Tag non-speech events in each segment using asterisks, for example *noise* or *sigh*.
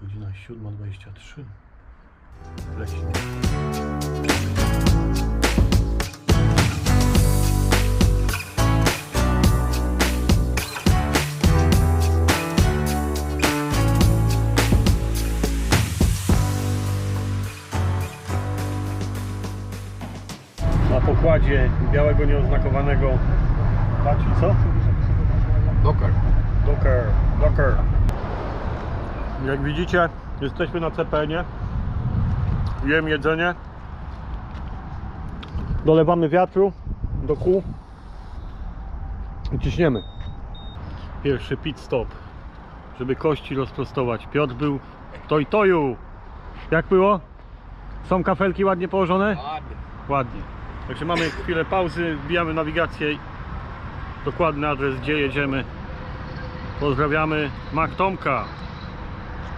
godzina 7.23. Leśnie. Na pokładzie białego nieoznakowanego Patrz, co? Dokar. Docker, Docker. Jak widzicie, jesteśmy na CPN-ie. Jem jedzenie. Dolewamy wiatru do kół i ciśniemy. Pierwszy pit stop, żeby kości rozprostować. Piotr był w toj toju. Jak było? Są kafelki ładnie położone? Ładnie. Ładnie. Także mamy chwilę pauzy, wbijamy nawigację. Dokładny adres, gdzie jedziemy. Pozdrawiamy Maktomka.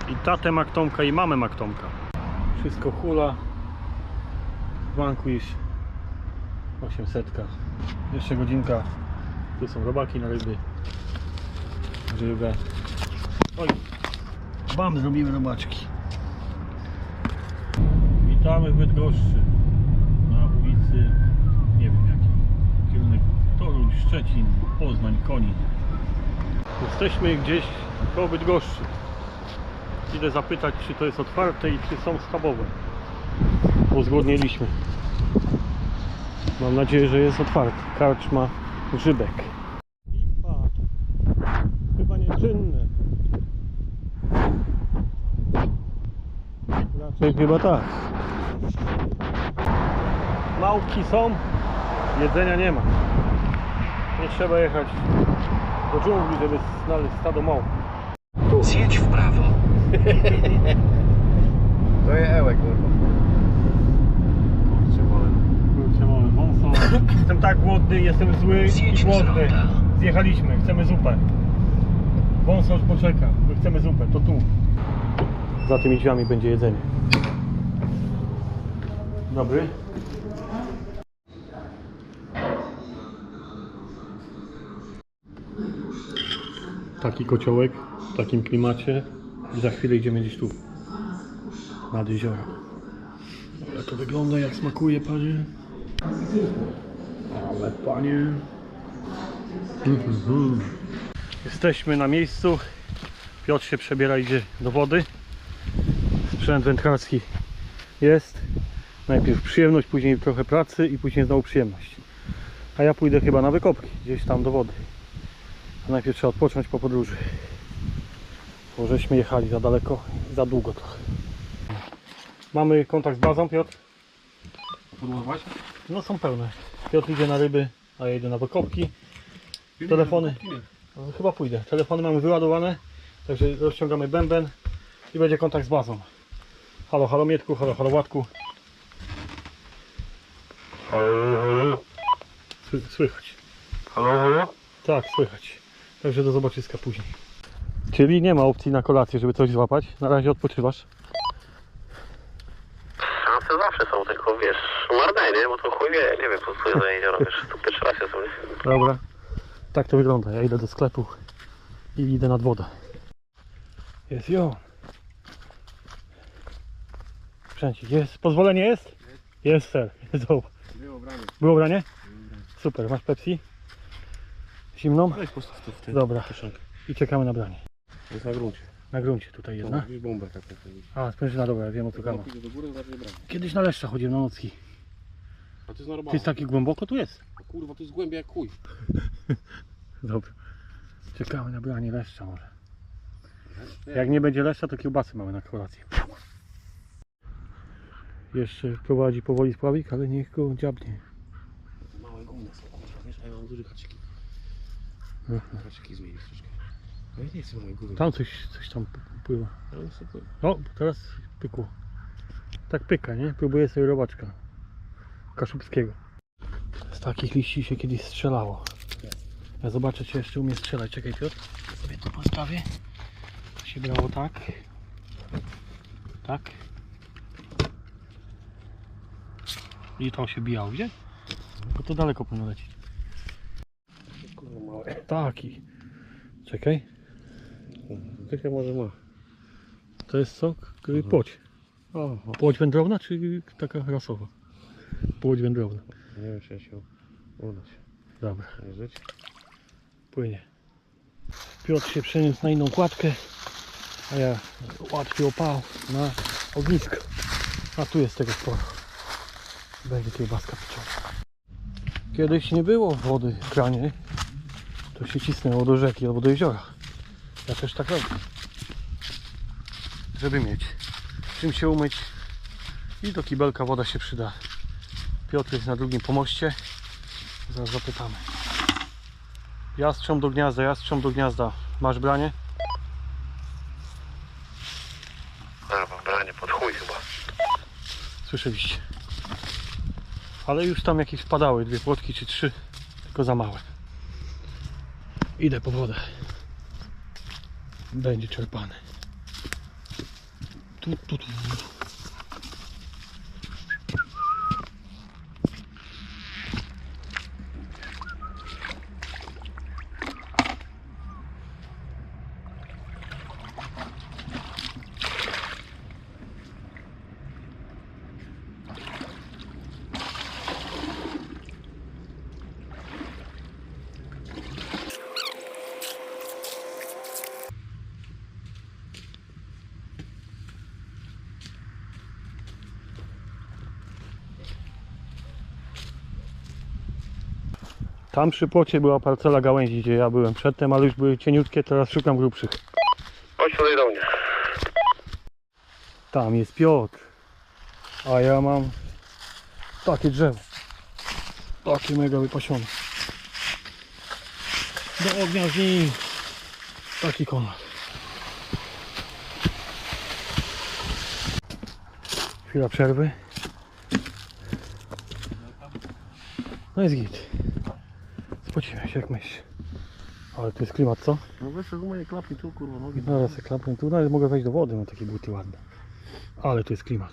I tatę Maktomka i mamę Maktomka. Wszystko hula. Vanquish 800. Jeszcze godzinka. Tu są robaki na ryby. Żywe. Oj. Bam, zrobimy robaczki. Witamy w Bydgoszczy na ulicy, nie wiem jakiej, kierunek Toruń, Szczecin, Poznań, Konin. Jesteśmy gdzieś koło Bydgoszczy. Idę zapytać, czy to jest otwarte i czy są schabowe. Uzgodniliśmy. Mam nadzieję, że jest otwarte. Karczma Grzybek. Pipa. Chyba nieczynne. Raczej chyba tak. Małpki są, jedzenia nie ma. Nie trzeba jechać do dżungli, żeby znaleźć stado małp. Zjedź w prawo. *laughs* To jest ełek, kurwa. Kurczę mole. Kurczę mole, wąso. Jestem tak głodny, jestem zły i głodny. Zjechaliśmy, chcemy zupę. Już poczeka, my chcemy zupę, to tu. Za tymi drzwiami będzie jedzenie. Dobry. Taki kociołek w takim klimacie i za chwilę idziemy gdzieś tu nad jezioro. Ale to wygląda jak smakuje panie. Ale panie. Mhm. Jesteśmy na miejscu. Piotr się przebiera, idzie do wody. Sprzęt wędkarski jest. Najpierw przyjemność, później trochę pracy i później znowu przyjemność. A ja pójdę chyba na wykopki, gdzieś tam do wody. A najpierw trzeba odpocząć po podróży. Bo żeśmy jechali za daleko, za długo trochę. Mamy kontakt z bazą, Piotr? Podładować? No są pełne. Piotr idzie na ryby, a ja idę na wykopki. Telefony. No, chyba pójdę. Telefony mamy wyładowane, także rozciągamy bęben i będzie kontakt z bazą. Halo, halo Mietku, halo, halo Łatku. Sły- Słychać. Halo, halo? Tak, słychać. Także do zobaczyska później. Czyli nie ma opcji na kolację, żeby coś złapać. Na razie odpoczywasz. Szanse zawsze są, tylko wiesz, marne, nie? Bo to chuj wie, nie wiem, po co za jezioro, wiesz, to pierwszy raz jest, nie? Dobra. Tak to wygląda. Ja idę do sklepu i idę nad wodę. Jest ją. Sprzęcik jest. Pozwolenie jest? Jest, ser. Jest. Było branie. Było branie? Super. Masz Pepsi? Zimną? Weź postaw to w. Dobra. I czekamy na branie. Jest na gruncie. Na gruncie tutaj jest, no. Widzisz bombę tak taką. A, sprężyna, dobra, ja wiem o co gama. Pójdzie do góry, zacznie branie. Kiedyś na leszcza chodziłem na nocki. A to jest normalne. jest taki głęboko? Tu jest. Kurwa, to jest głębia jak chuj. *laughs* Dobra. Czekamy na branie leszcza może. Jak nie będzie leszcza, to kiełbasy mamy na kolację. Jeszcze prowadzi powoli spławik, ale niech go dziabnie. Małe gumny są, kurwa, wiesz, a ja mam duże haczyki. Haczyki zmienić troszkę. Nie chcę. Tam coś, coś tam pływa. Sobie O, teraz pykło. Tak pyka, nie? Próbuję sobie robaczka. Kaszubskiego. Z takich liści się kiedyś strzelało. Ja zobaczę, czy jeszcze umie strzelać. Czekaj, Piotr. Sobie to postawię. To się brało tak. Tak. I to się bijało, gdzie? Bo to daleko powinno lecieć. Taki. Czekaj. Trochę może ma. To jest co? K- Płoć. O, Płoć wędrowna czy taka rasowa? Płoć wędrowna. nie wiem czy się uda się Dobra, mierzyć. płynie. Piotr się przeniósł na inną kładkę, a ja łatwiej opał na ognisko. A tu jest tego sporo. Będzie kiełbaska pieczona. Kiedyś nie było wody w kranie. To się cisnęło do rzeki albo do jeziora. Ja też tak robię. Żeby mieć czym się umyć i do kibelka woda się przyda. Piotr jest na drugim pomoście. Zaraz zapytamy. Jastrząb do gniazda, jastrząb do gniazda. Masz branie? A, mam branie pod chuj chyba. Słyszeliście. Ale już tam jakieś wpadały, dwie płotki czy trzy, tylko za małe. Idę po wodę. Będzie czerpany. Tu, tu, Tam przy płocie była parcela gałęzi, gdzie ja byłem przedtem, ale już były cieniutkie, teraz szukam grubszych. Chodź tutaj do mnie. Tam jest Piotr. A ja mam takie drzewo. Takie mega wypasione. Do ognia z nim. Taki konar. Chwila przerwy. No jest git. Spociłem się jak myśl. Ale to jest klimat, co? No weź moje klapki tu kurwa nogi. Zaraz sobie klapnę tu, nawet mogę wejść do wody, mam takie buty ładne. Ale to jest klimat.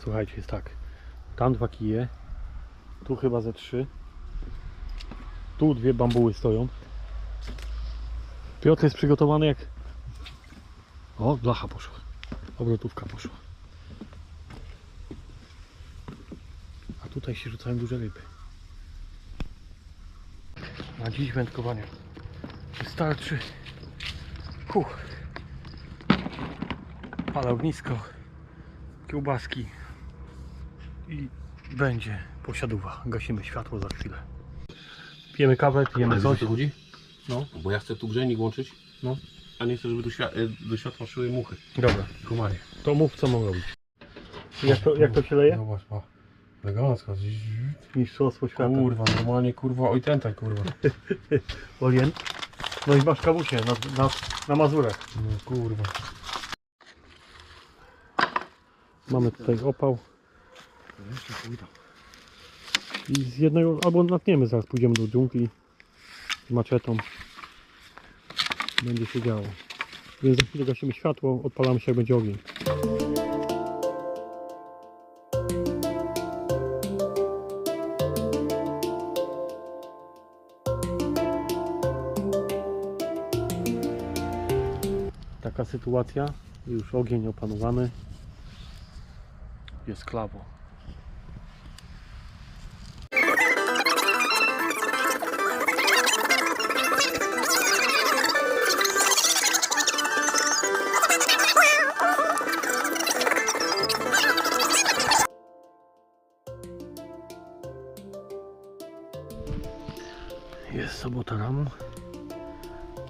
Słuchajcie, jest tak. Tam dwa kije. Tu chyba ze trzy. Tu dwie bambuły stoją. Piotr jest przygotowany jak... O, blacha poszła. Obrotówka poszła. A tutaj się rzucają duże ryby. Na dziś wędkowania wystarczy. Huch. Palę ognisko, kiełbaski i będzie posiadówa. Gasimy światło za chwilę. Pijemy kawę, pijemy coś. chodzi? No. Bo ja chcę tu grzejnik łączyć. No. A nie chcę, żeby do, świat- e, do światła szyły muchy. Dobra, Kumanie. to mów co mam robić. Jak to, jak to się leje? Zobacz, pa. Elegancko. Mistrzostwo świata. Kurwa, normalnie kurwa, oj tentaj kurwa. *laughs* Orient. No i masz kawusie na, na, na Mazurach. No kurwa. Mamy tutaj opał. I z jednego, albo natniemy zaraz, pójdziemy do dżungli z maczetą. Będzie się działo. Więc za chwilę gasimy światło, odpalamy się jak będzie ogień. Taka sytuacja, już ogień opanowany. Jest klawo. Sobota rano.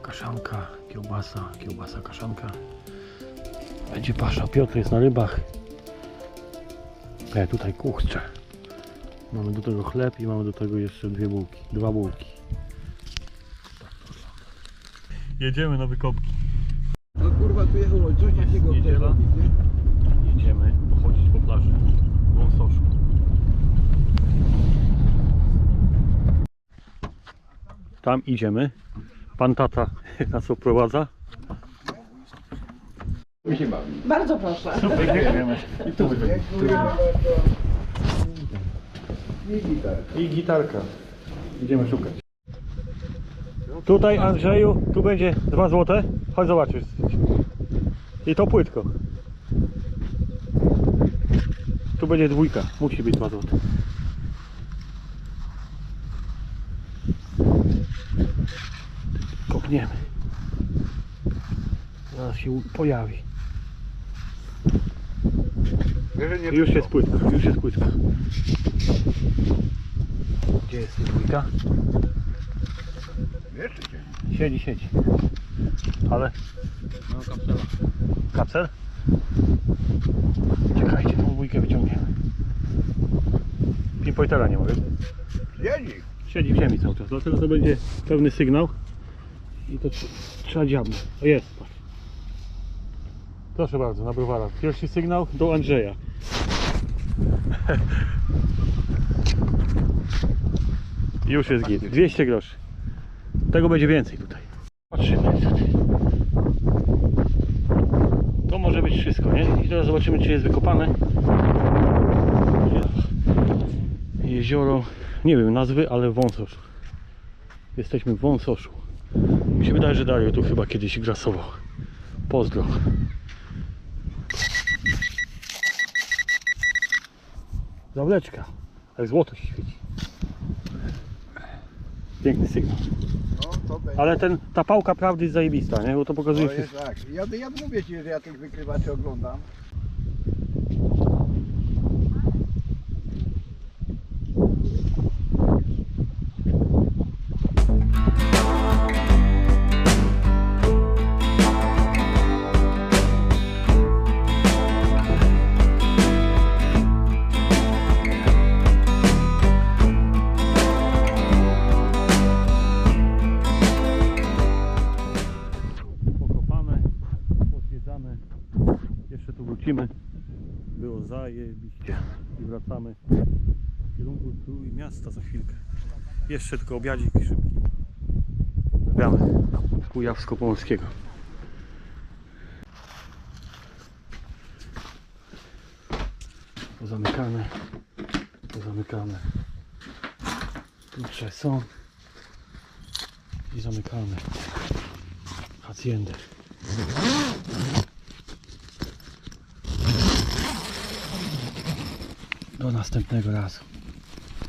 Kaszanka, kiełbasa, kiełbasa, kaszanka. Będzie pasza. Piotr jest na rybach. Ja tutaj kurczę. Mamy do tego chleb i mamy do tego jeszcze dwie bułki. Dwa bułki. Jedziemy na wykopki. No kurwa tu jechał coś takiego Niedziela. robić, nie? Jedziemy pochodzić po plaży. W Wąsoszu. Tam idziemy. Pan tata *laughs* nas oprowadza. Bardzo proszę. Super, dziękujemy. I tu. I gitar. I gitarka. Idziemy szukać. Tutaj Andrzeju, tu będzie 2 złote. Chodź zobaczysz. I to płytko. Tu będzie dwójka. Musi być 2 złote. Kopniemy. Zaraz się pojawi. Już jest płytka, już jest płytka. Gdzie jest dwójka? Siedzi, siedzi. Ale No kapsela. kapsel? Czekajcie, tą dwójkę wyciągniemy. Pinpointera nie mogę. Siedzi. Siedzi w ziemi cały czas. Dlatego to będzie pełny sygnał. I to tr- trzeba dziabnąć. O jest, patrz. Proszę bardzo, na browara. Pierwszy sygnał do Andrzeja. *laughs* Już jest git. 200 groszy. Tego będzie więcej tutaj. Patrzymy. To może być wszystko, nie? I teraz zobaczymy, czy jest wykopane. Jezioro, nie wiem nazwy, ale Wąsoszu. Jesteśmy w Wąsoszu. Mi się wydaje, że Dario tu chyba kiedyś grasował. Pozdro. Zawleczka. Jak złoto się świeci. Piękny sygnał. No. Ale ten, ta pałka prawdy jest zajebista, nie? Bo to pokazuje jest tak. Ja, ja mówię ci, że ja tych wykrywaczy oglądam. Zajebiście. I wracamy w kierunku Trójmiasta za chwilkę. Jeszcze tylko obiadzik szybki. Pozdrawiamy Kujawsko-Pomorskiego. Pozamykane. Pozamykane. Klucze są. I zamykane. Hacjendę. Do następnego razu.